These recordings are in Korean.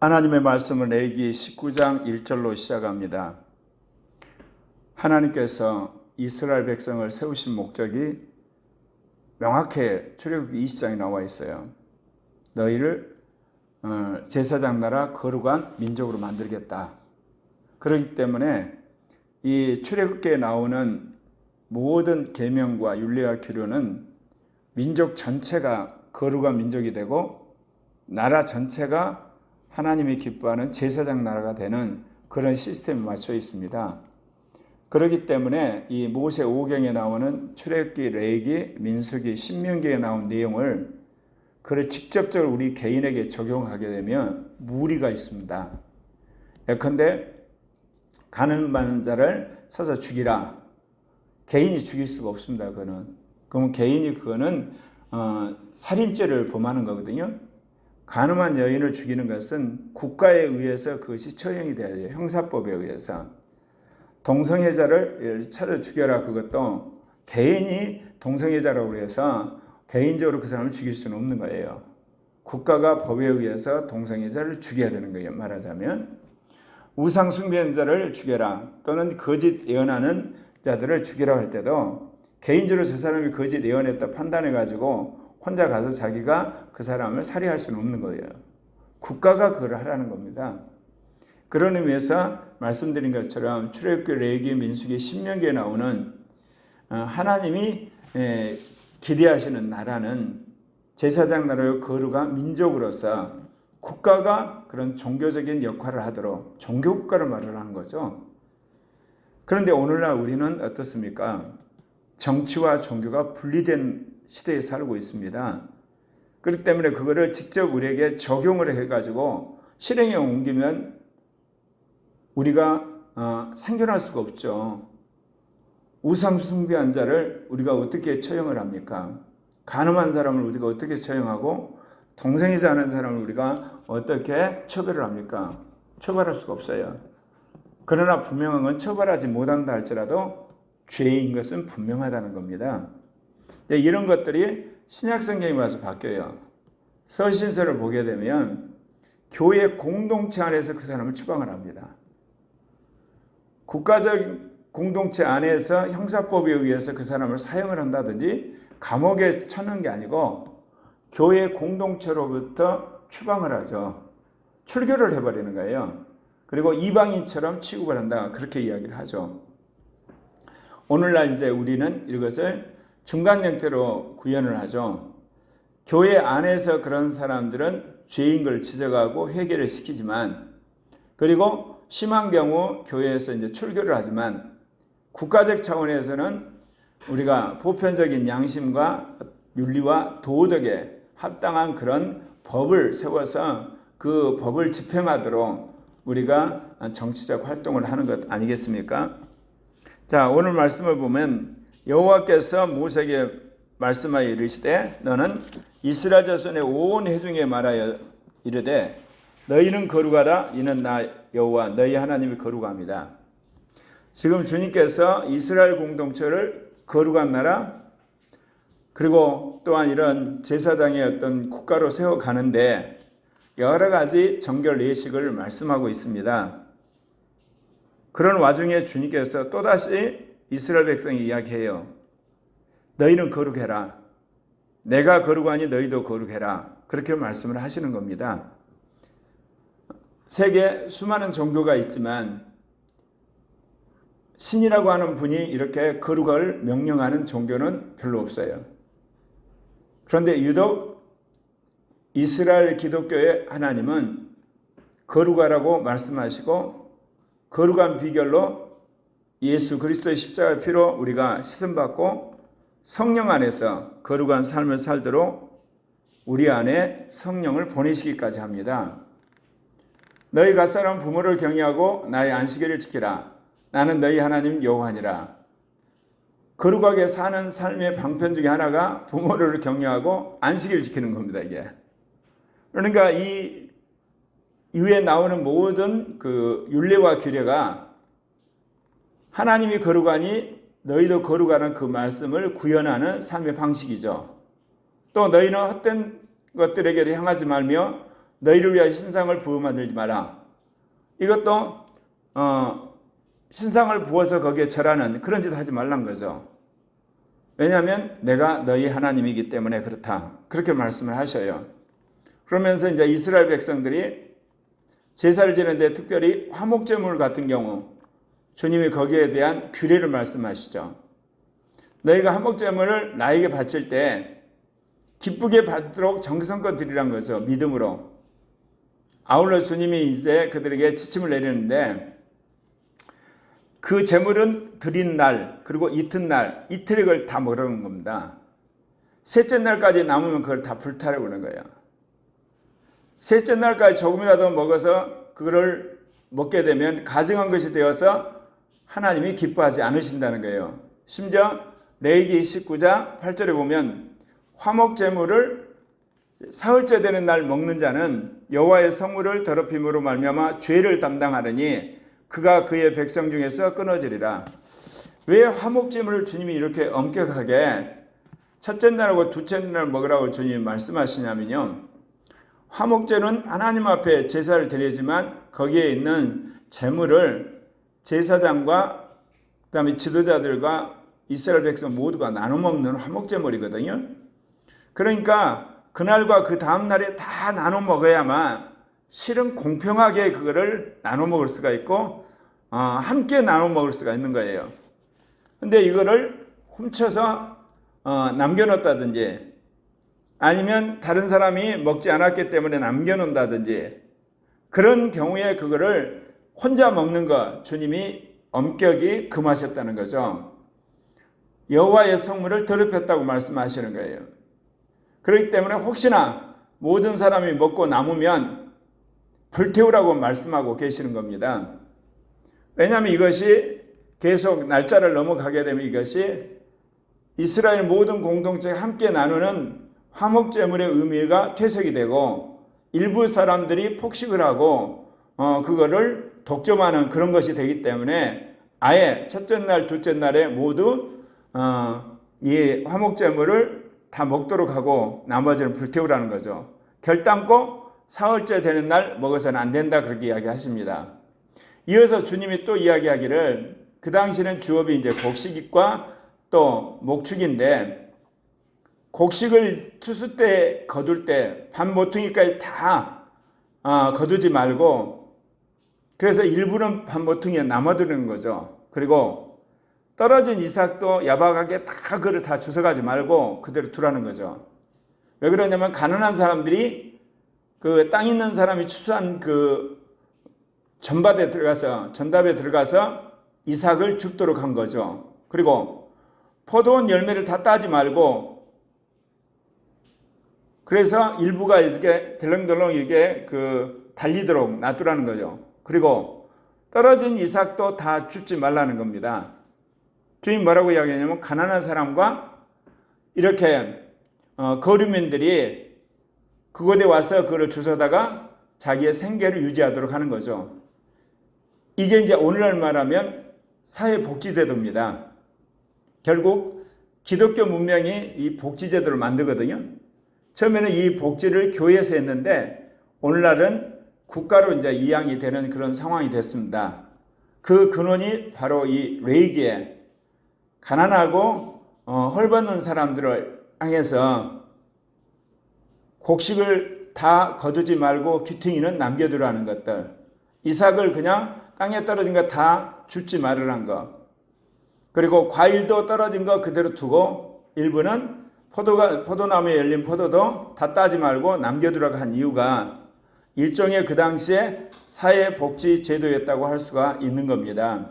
하나님의 말씀을 내기 19장 1절로 시작합니다. 하나님께서 이스라엘 백성을 세우신 목적이 명확해 출애굽기 20장에 나와 있어요. 너희를 어, 제사장 나라 거룩한 민족으로 만들겠다. 그렇기 때문에 이 출애굽기에 나오는 모든 계명과 윤리와 규례는 민족 전체가 거룩한 민족이 되고 나라 전체가 하나님이 기뻐하는 제사장 나라가 되는 그런 시스템에 맞춰 있습니다. 그렇기 때문에 이 모세 5경에 나오는 출애굽기, 레기, 민수기, 신명기에 나온 내용을 그를 직접적으로 우리 개인에게 적용하게 되면 무리가 있습니다. 예컨대 가는 많은 자를 쳐서 죽이라. 개인이 죽일 수가 없습니다. 그거는. 그러면 개인이 그거는 어, 살인죄를 범하는 거거든요. 가늠한 여인을 죽이는 것은 국가에 의해서 그것이 처형이 돼야 돼요. 형사법에 의해서. 동성애자를 차려 죽여라 그것도 개인이 동성애자라고 해서 개인적으로 그 사람을 죽일 수는 없는 거예요. 국가가 법에 의해서 동성애자를 죽여야 되는 거예요. 말하자면 우상 숭배자를 죽여라 또는 거짓 예언하는 자들을 죽이라 할 때도 개인적으로 저 사람이 거짓 예언했다 판단해 가지고 혼자 가서 자기가 그 사람을 살해할 수는 없는 거예요. 국가가 그걸 하라는 겁니다. 그런 의미에서 말씀드린 것처럼 출애굽기, 레기, 민수기, 신명기에 나오는 어, 하나님이 기대하시는 나라는 제사장 나라의 거룩한 민족으로서 국가가 그런 종교적인 역할을 하도록 종교 국가를 말을 하는 거죠. 그런데 오늘날 우리는 어떻습니까? 정치와 종교가 분리된 시대에 살고 있습니다. 그렇기 때문에 그거를 직접 우리에게 적용을 해가지고 실행에 옮기면 우리가 어, 생존할 수가 없죠. 우상 숭배한 자를 우리가 어떻게 처형을 합니까? 가늠한 사람을 우리가 어떻게 처형하고 동생이자 하는 사람을 우리가 어떻게 처벌을 합니까? 처벌할 수가 없어요. 그러나 분명한 건 처벌하지 못한다 할지라도 죄인 것은 분명하다는 겁니다. 이런 것들이 신약 성경에 와서 바뀌어요. 서신서를 보게 되면 교회 공동체 안에서 그 사람을 추방을 합니다. 국가적 공동체 안에서 형사법에 의해서 그 사람을 사형을 한다든지 감옥에 쳐는 게 아니고 교회 공동체로부터 추방을 하죠. 출교를 해버리는 거예요. 그리고 이방인처럼 취급을 한다. 그렇게 이야기를 하죠. 오늘날 이제 우리는 이것을 중간 형태로 구현을 하죠. 교회 안에서 그런 사람들은 죄인 걸 지적하고 회개를 시키지만 그리고 심한 경우 교회에서 이제 출교를 하지만 국가적 차원에서는 우리가 보편적인 양심과 윤리와 도덕에 합당한 그런 법을 세워서 그 법을 집행하도록 우리가 정치적 활동을 하는 것 아니겠습니까? 자, 오늘 말씀을 보면 여호와께서 모세에게 말씀하여 이르시되 너는 이스라엘 자손의 온 회중에 말하여 이르되 너희는 거룩하라 이는 나 여호와 너희 하나님이 거룩합니다. 지금 주님께서 이스라엘 공동체를 거룩한 나라 그리고 또한 이런 제사장의 어떤 국가로 세워 가는데 여러 가지 정결 예식을 말씀하고 있습니다. 그런 와중에 주님께서 또다시 이스라엘 백성이 이야기해요. 너희는 거룩해라. 내가 거룩하니 너희도 거룩해라. 그렇게 말씀을 하시는 겁니다. 세계 수많은 종교가 있지만 신이라고 하는 분이 이렇게 거룩을 명령하는 종교는 별로 없어요. 그런데 유독 이스라엘 기독교의 하나님은 거룩하라고 말씀하시고 거룩한 비결로 예수 그리스도의 십자가의 피로 우리가 씻음받고 성령 안에서 거룩한 삶을 살도록 우리 안에 성령을 보내시기까지 합니다. 너희 갓사람 부모를 경외하고 나의 안식일을 지키라. 나는 너희 하나님 여호와니라. 거룩하게 사는 삶의 방편 중에 하나가 부모를 경외하고 안식일을 지키는 겁니다. 이게. 그러니까 이 이후에 나오는 모든 그 윤례와 규례가 하나님이 거룩하니 너희도 거룩하는 그 말씀을 구현하는 삶의 방식이죠. 또 너희는 헛된 것들에게 향하지 말며 너희를 위하여 신상을 부어 만들지 마라. 이것도 어, 신상을 부어서 거기에 절하는 그런 짓 하지 말란 거죠. 왜냐하면 내가 너희 하나님이기 때문에 그렇다. 그렇게 말씀을 하셔요. 그러면서 이제 이스라엘 백성들이 제사를 지는데 특별히 화목제물 같은 경우 주님이 거기에 대한 규례를 말씀하시죠. 너희가 화목제물을 나에게 바칠 때 기쁘게 받도록 정성껏 드리란 거죠. 믿음으로. 아울러 주님이 이제 그들에게 지침을 내리는데 그 제물은 드린 날 그리고 이튿날 이틀을 다 먹으라는 겁니다. 셋째 날까지 남으면 그걸 다 불타려고 거예요. 셋째 날까지 조금이라도 먹어서 그거를 먹게 되면 가증한 것이 되어서 하나님이 기뻐하지 않으신다는 거예요. 심지어 레이기 19장 8절에 보면 화목 제물을 사흘째 되는 날 먹는 자는 여호와의 성물을 더럽힘으로 말미암아 죄를 담당하느니 그가 그의 백성 중에서 끊어지리라. 왜 화목 제물을 주님이 이렇게 엄격하게 첫째 날하고 둘째 날 먹으라고 주님이 말씀하시냐면요. 화목제는 하나님 앞에 제사를 드리지만 거기에 있는 제물을 제사장과 그다음에 지도자들과 이스라엘 백성 모두가 나눠 먹는 화목제물이거든요. 그러니까 그날과 그 다음 날에 다 나눠 먹어야만 실은 공평하게 그거를 나눠 먹을 수가 있고 어, 함께 나눠 먹을 수가 있는 거예요. 근데 이거를 훔쳐서 어, 남겨놓다든지 아니면 다른 사람이 먹지 않았기 때문에 남겨놓는다든지 그런 경우에 그거를 혼자 먹는 것 주님이 엄격히 금하셨다는 거죠. 여호와의 성물을 더럽혔다고 말씀하시는 거예요. 그렇기 때문에 혹시나 모든 사람이 먹고 남으면 불태우라고 말씀하고 계시는 겁니다. 왜냐하면 이것이 계속 날짜를 넘어가게 되면 이것이 이스라엘 모든 공동체가 함께 나누는 화목제물의 의미가 퇴색이 되고 일부 사람들이 폭식을 하고 어, 그거를 독점하는 그런 것이 되기 때문에 아예 첫째 날, 둘째 날에 모두 어, 이 화목제물을 다 먹도록 하고 나머지는 불태우라는 거죠. 결단코 사흘째 되는 날 먹어서는 안 된다 그렇게 이야기하십니다. 이어서 주님이 또 이야기하기를 그 당시는 주업이 이제 곡식과 또 목축인데 곡식을 투수 때 거둘 때반 모퉁이까지 다 어, 거두지 말고 그래서 일부는 반 모퉁이에 남아두는 거죠. 그리고 떨어진 이삭도 야박하게 다 그를 다 주워가지 말고 그대로 두라는 거죠. 왜 그러냐면 가난한 사람들이 그 땅 있는 사람이 추수한 그 전밭에 들어가서 전답에 들어가서 이삭을 줍도록 한 거죠. 그리고 포도원 열매를 다 따지 말고 그래서 일부가 이렇게 덜렁덜렁 이게 그 달리도록 놔두라는 거죠. 그리고 떨어진 이삭도 다 줍지 말라는 겁니다. 주인 뭐라고 이야기하냐면 가난한 사람과 이렇게 어, 거류민들이 그곳에 와서 그를 주워다가 자기의 생계를 유지하도록 하는 거죠. 이게 이제 오늘날 말하면 사회복지제도입니다. 결국 기독교 문명이 이 복지제도를 만들거든요. 처음에는 이 복지를 교회에서 했는데 오늘날은 국가로 이제 이양이 되는 그런 상황이 됐습니다. 그 근원이 바로 이 레이기에 가난하고 어, 헐벗는 사람들을 향해서 곡식을 다 거두지 말고 귀퉁이는 남겨두라는 것들. 이삭을 그냥 땅에 떨어진 거 다 줍지 말으란 거. 그리고 과일도 떨어진 거 그대로 두고 일부는 포도가 포도나무에 열린 포도도 다 따지 말고 남겨두라고 한 이유가 일종의 그 당시에 사회복지 제도였다고 할 수가 있는 겁니다.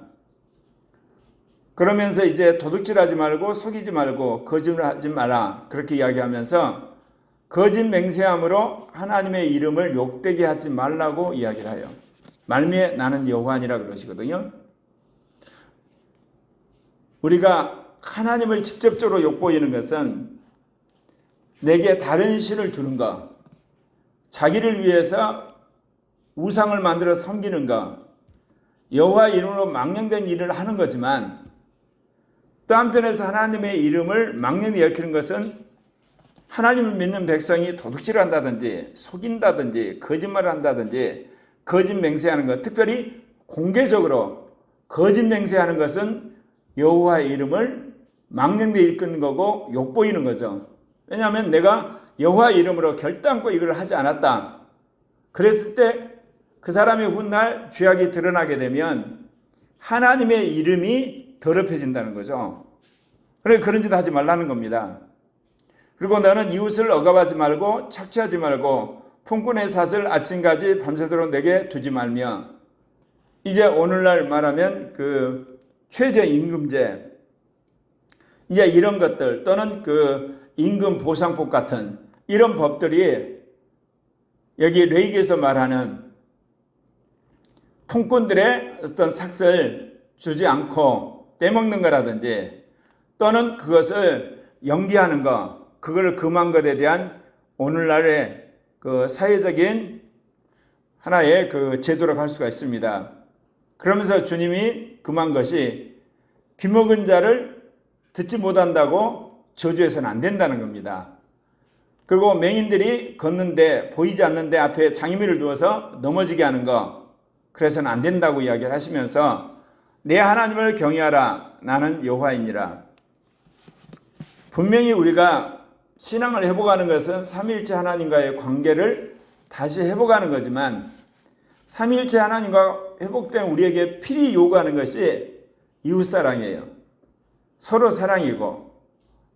그러면서 이제 도둑질하지 말고 속이지 말고 거짓말하지 마라 그렇게 이야기하면서 거짓 맹세함으로 하나님의 이름을 욕되게 하지 말라고 이야기를 해요. 말미에 나는 여호와니라 그러시거든요. 우리가 하나님을 직접적으로 욕보이는 것은 내게 다른 신을 두는 것, 자기를 위해서 우상을 만들어 섬기는 것, 여호와 이름으로 망령된 일을 하는 거지만 또 한편에서 하나님의 이름을 망령히 여기는 것은 하나님을 믿는 백성이 도둑질을 한다든지 속인다든지 거짓말을 한다든지 거짓 맹세하는 것 특별히 공개적으로 거짓 맹세하는 것은 여호와의 이름을 망령되이 일컫는 거고 욕보이는 거죠. 왜냐하면 내가 여호와의 이름으로 결단코 이걸 하지 않았다. 그랬을 때 그 사람의 훗날 죄악이 드러나게 되면 하나님의 이름이 더럽혀진다는 거죠. 그래 그런 짓 하지 말라는 겁니다. 그리고 너는 이웃을 억압하지 말고 착취하지 말고 품꾼의 삿을 아침까지 밤새도록 내게 두지 말며 이제 오늘날 말하면 그 최저임금제 이제 이런 것들 또는 그 임금 보상법 같은 이런 법들이 여기 레이기에서 말하는 품꾼들의 어떤 삭을 주지 않고 떼먹는 거라든지 또는 그것을 연기하는 것, 그걸 금한 것에 대한 오늘날의 그 사회적인 하나의 그 제도라고 할 수가 있습니다. 그러면서 주님이 금한 것이 귀먹은 자를 듣지 못한다고 저주해서는 안 된다는 겁니다. 그리고 맹인들이 걷는데 보이지 않는데 앞에 장애물을 두어서 넘어지게 하는 거 그래서는 안 된다고 이야기를 하시면서 내 하나님을 경외하라 나는 여호와이니라. 분명히 우리가 신앙을 회복하는 것은 삼위일체 하나님과의 관계를 다시 회복하는 거지만 삼위일체 하나님과 회복된 우리에게 필히 요구하는 것이 이웃 사랑이에요. 서로 사랑이고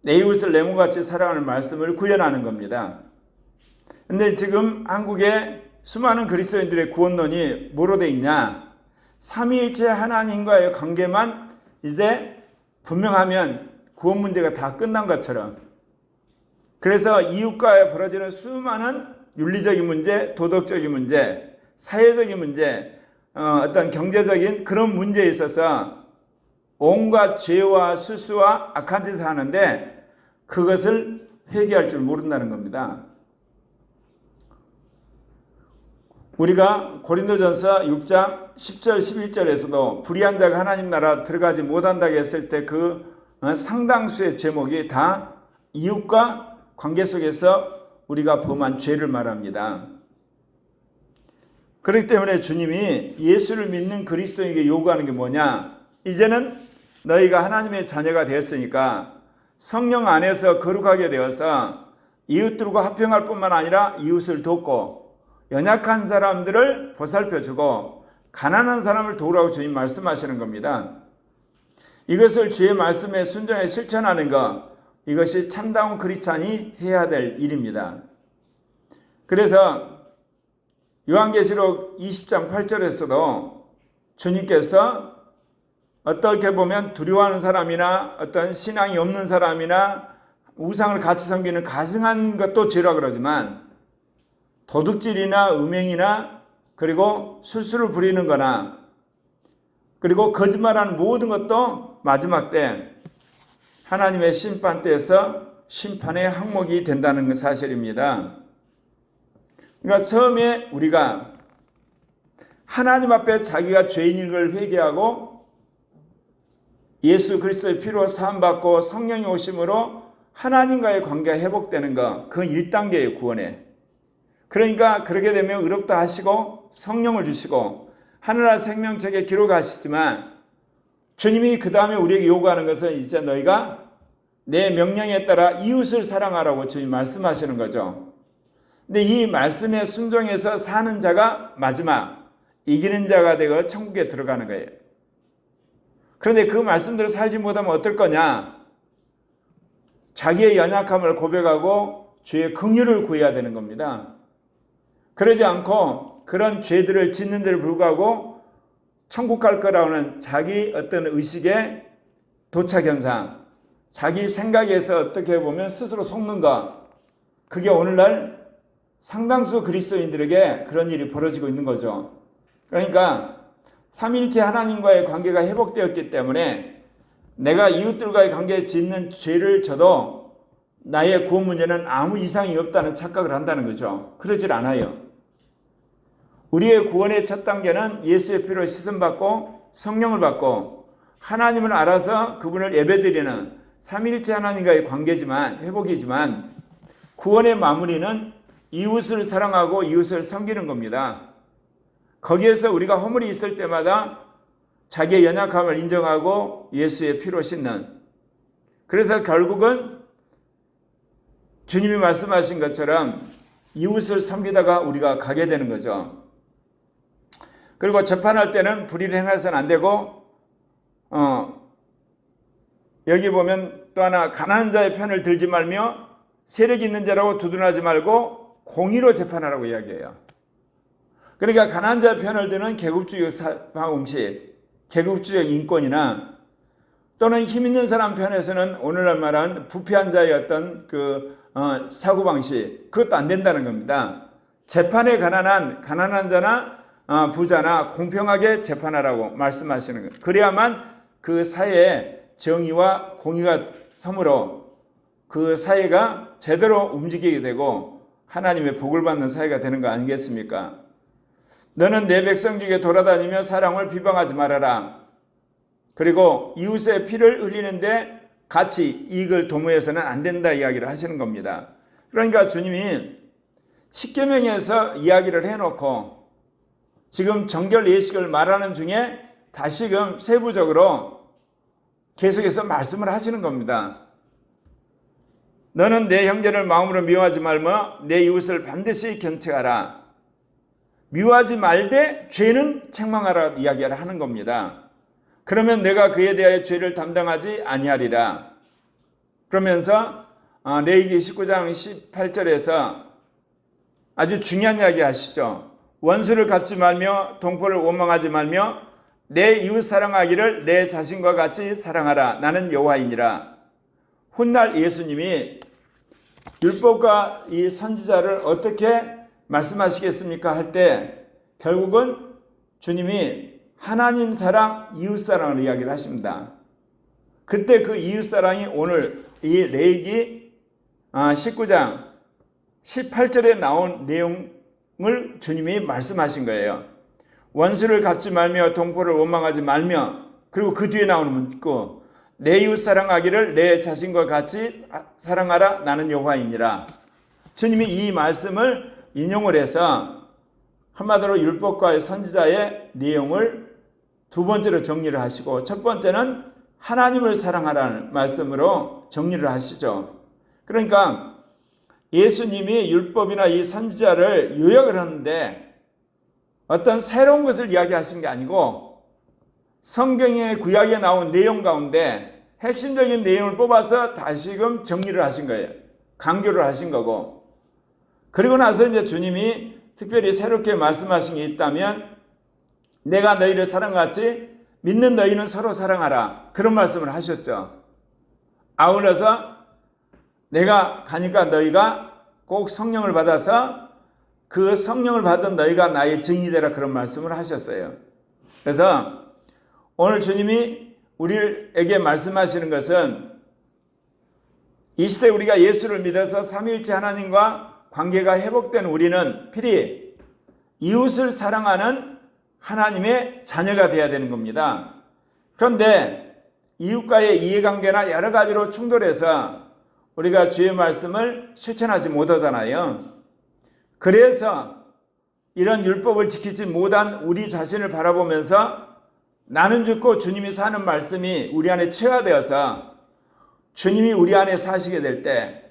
내 이웃을 내 몸같이 사랑하는 말씀을 구현하는 겁니다. 근데 지금 한국의 수많은 그리스도인들의 구원론이 뭐로 돼 있냐? 삼위일체 하나님과의 관계만 이제 분명하면 구원 문제가 다 끝난 것처럼 그래서 이웃과의 벌어지는 수많은 윤리적인 문제, 도덕적인 문제, 사회적인 문제, 어, 떤 경제적인 그런 문제에 있어서 온갖 죄와 수수와 악한 짓을 하는데 그것을 회개할 줄 모른다는 겁니다. 우리가 고린도전서 6장 10절 11절에서도 불의한 자가 하나님 나라 들어가지 못한다고 했을 때 그 상당수의 제목이 다 이웃과 관계 속에서 우리가 범한 죄를 말합니다. 그렇기 때문에 주님이 예수를 믿는 그리스도인에게 요구하는 게 뭐냐? 이제는 너희가 하나님의 자녀가 되었으니까 성령 안에서 거룩하게 되어서 이웃들과 합평할 뿐만 아니라 이웃을 돕고 연약한 사람들을 보살펴주고 가난한 사람을 도우라고 주님 말씀하시는 겁니다. 이것을 주의 말씀에 순종해 실천하는 것 이것이 참다운 크리스찬이 해야 될 일입니다. 그래서 요한계시록 20장 8절에서도 주님께서 어떻게 보면 두려워하는 사람이나 어떤 신앙이 없는 사람이나 우상을 같이 섬기는 가증한 것도 죄라 그러지만 도둑질이나 음행이나 그리고 술수를 부리는 거나 그리고 거짓말하는 모든 것도 마지막 때 하나님의 심판 때에서 심판의 항목이 된다는 사실입니다. 그러니까 처음에 우리가 하나님 앞에 자기가 죄인인 걸 회개하고 예수 그리스도의 피로 사함받고 성령이 오심으로 하나님과의 관계가 회복되는 것, 그 1단계의 구원에. 그러니까 그렇게 되면 의롭다 하시고 성령을 주시고 하늘나 생명책에 기록하시지만 주님이 그 다음에 우리에게 요구하는 것은 이제 너희가 내 명령에 따라 이웃을 사랑하라고 주님 말씀하시는 거죠. 근데 이 말씀에 순종해서 사는 자가 마지막 이기는 자가 되어 천국에 들어가는 거예요. 그런데 그 말씀대로 살지 못하면 어떨 거냐? 자기의 연약함을 고백하고 주의 긍휼을 구해야 되는 겁니다. 그러지 않고 그런 죄들을 짓는 데를 불구하고 천국 갈 거라는 자기 어떤 의식의 도착 현상, 자기 생각에서 어떻게 보면 스스로 속는 것, 그게 오늘날 상당수 그리스도인들에게 그런 일이 벌어지고 있는 거죠. 그러니까 삼일체 하나님과의 관계가 회복되었기 때문에 내가 이웃들과의 관계에 짓는 죄를 져도 나의 구원 문제는 아무 이상이 없다는 착각을 한다는 거죠. 그러질 않아요. 우리의 구원의 첫 단계는 예수의 피로 씻음받고 성령을 받고 하나님을 알아서 그분을 예배드리는 삼일체 하나님과의 관계지만 회복이지만 구원의 마무리는 이웃을 사랑하고 이웃을 섬기는 겁니다. 거기에서 우리가 허물이 있을 때마다 자기의 연약함을 인정하고 예수의 피로 씻는 그래서 결국은 주님이 말씀하신 것처럼 이웃을 섬기다가 우리가 가게 되는 거죠. 그리고 재판할 때는 불의를 행해서는 안 되고 어, 여기 보면 또 하나 가난한 자의 편을 들지 말며 세력 있는 자라고 두둔하지 말고 공의로 재판하라고 이야기해요. 그러니까 가난한 자의 편을 드는 계급주의 방식, 계급주의 인권이나 또는 힘 있는 사람 편에서는 오늘날 말한 부패한 자의 어떤 그 어, 사고 방식 그것도 안 된다는 겁니다. 재판에 가난한 가난한 자나 어, 부자나 공평하게 재판하라고 말씀하시는 거예요. 그래야만 그 사회에 정의와 공의가 섬으로 그 사회가 제대로 움직이게 되고 하나님의 복을 받는 사회가 되는 거 아니겠습니까? 너는 내 백성 중에 돌아다니며 사랑을 비방하지 말아라. 그리고 이웃의 피를 흘리는데 같이 이익을 도모해서는 안 된다 이야기를 하시는 겁니다. 그러니까 주님이 십계명에서 이야기를 해놓고 지금 정결 예식을 말하는 중에 다시금 세부적으로 계속해서 말씀을 하시는 겁니다. 너는 내 형제를 마음으로 미워하지 말며 내 이웃을 반드시 견책하라. 미워하지 말되 죄는 책망하라 이야기를 하는 겁니다. 그러면 내가 그에 대하여 죄를 담당하지 아니하리라. 그러면서 아, 레이기 19장 18절에서 아주 중요한 이야기 하시죠. 원수를 갚지 말며 동포를 원망하지 말며 내 이웃 사랑하기를 내 자신과 같이 사랑하라. 나는 여호와이니라. 훗날 예수님이 율법과 이 선지자를 어떻게 말씀하시겠습니까? 할 때 결국은 주님이 하나님 사랑, 이웃 사랑을 이야기를 하십니다. 그때 그 이웃 사랑이 오늘 이 레이기 19장 18절에 나온 내용을 주님이 말씀하신 거예요. 원수를 갚지 말며 동포를 원망하지 말며 그리고 그 뒤에 나오는 문구 내 이웃 사랑하기를 내 자신과 같이 사랑하라 나는 여호와이니라. 주님이 이 말씀을 인용을 해서 한마디로 율법과의 선지자의 내용을 두 번째로 정리를 하시고 첫 번째는 하나님을 사랑하라는 말씀으로 정리를 하시죠. 그러니까 예수님이 율법이나 이 선지자를 요약을 하는데 어떤 새로운 것을 이야기하신 게 아니고 성경의 구약에 나온 내용 가운데 핵심적인 내용을 뽑아서 다시금 정리를 하신 거예요. 강조를 하신 거고. 그리고 나서 이제 주님이 특별히 새롭게 말씀하신 게 있다면 내가 너희를 사랑같이 믿는 너희는 서로 사랑하라. 그런 말씀을 하셨죠. 아울러서 내가 가니까 너희가 꼭 성령을 받아서 그 성령을 받은 너희가 나의 증인이 되라 그런 말씀을 하셨어요. 그래서 오늘 주님이 우리에게 말씀하시는 것은 이 시대 우리가 예수를 믿어서 삼위일체 하나님과 관계가 회복된 우리는 필히 이웃을 사랑하는 하나님의 자녀가 되어야 되는 겁니다. 그런데 이웃과의 이해관계나 여러 가지로 충돌해서 우리가 주의 말씀을 실천하지 못하잖아요. 그래서 이런 율법을 지키지 못한 우리 자신을 바라보면서 나는 죽고 주님이 사는 말씀이 우리 안에 체화되어서 주님이 우리 안에 사시게 될 때,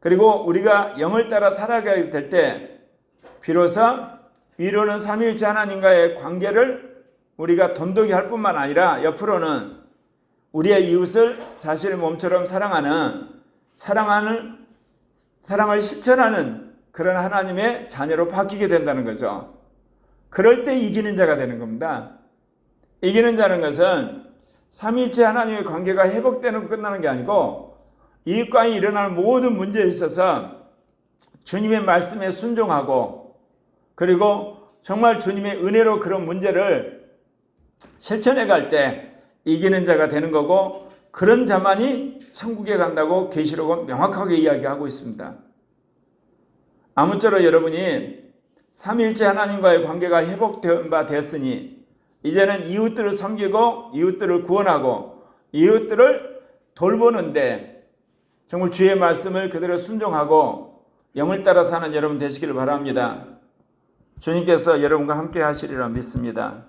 그리고 우리가 영을 따라 살아가게 될 때, 비로소 위로는 삼위일체 하나님과의 관계를 우리가 돈독히 할 뿐만 아니라 옆으로는 우리의 이웃을 자신의 몸처럼 사랑하는 사랑하는 사랑을 실천하는 그런 하나님의 자녀로 바뀌게 된다는 거죠. 그럴 때 이기는 자가 되는 겁니다. 이기는 자는 것은 삼위일체 하나님의 관계가 회복되는 끝나는 게 아니고 이웃과의 일어나는 모든 문제에 있어서 주님의 말씀에 순종하고 그리고 정말 주님의 은혜로 그런 문제를 실천해 갈 때 이기는 자가 되는 거고 그런 자만이 천국에 간다고 계시록은 명확하게 이야기하고 있습니다. 아무쪼록 여러분이 삼일째 하나님과의 관계가 회복된 바 되었으니 이제는 이웃들을 섬기고 이웃들을 구원하고 이웃들을 돌보는데 정말 주의 말씀을 그대로 순종하고 영을 따라 사는 여러분 되시기를 바랍니다. 주님께서 여러분과 함께 하시리라 믿습니다.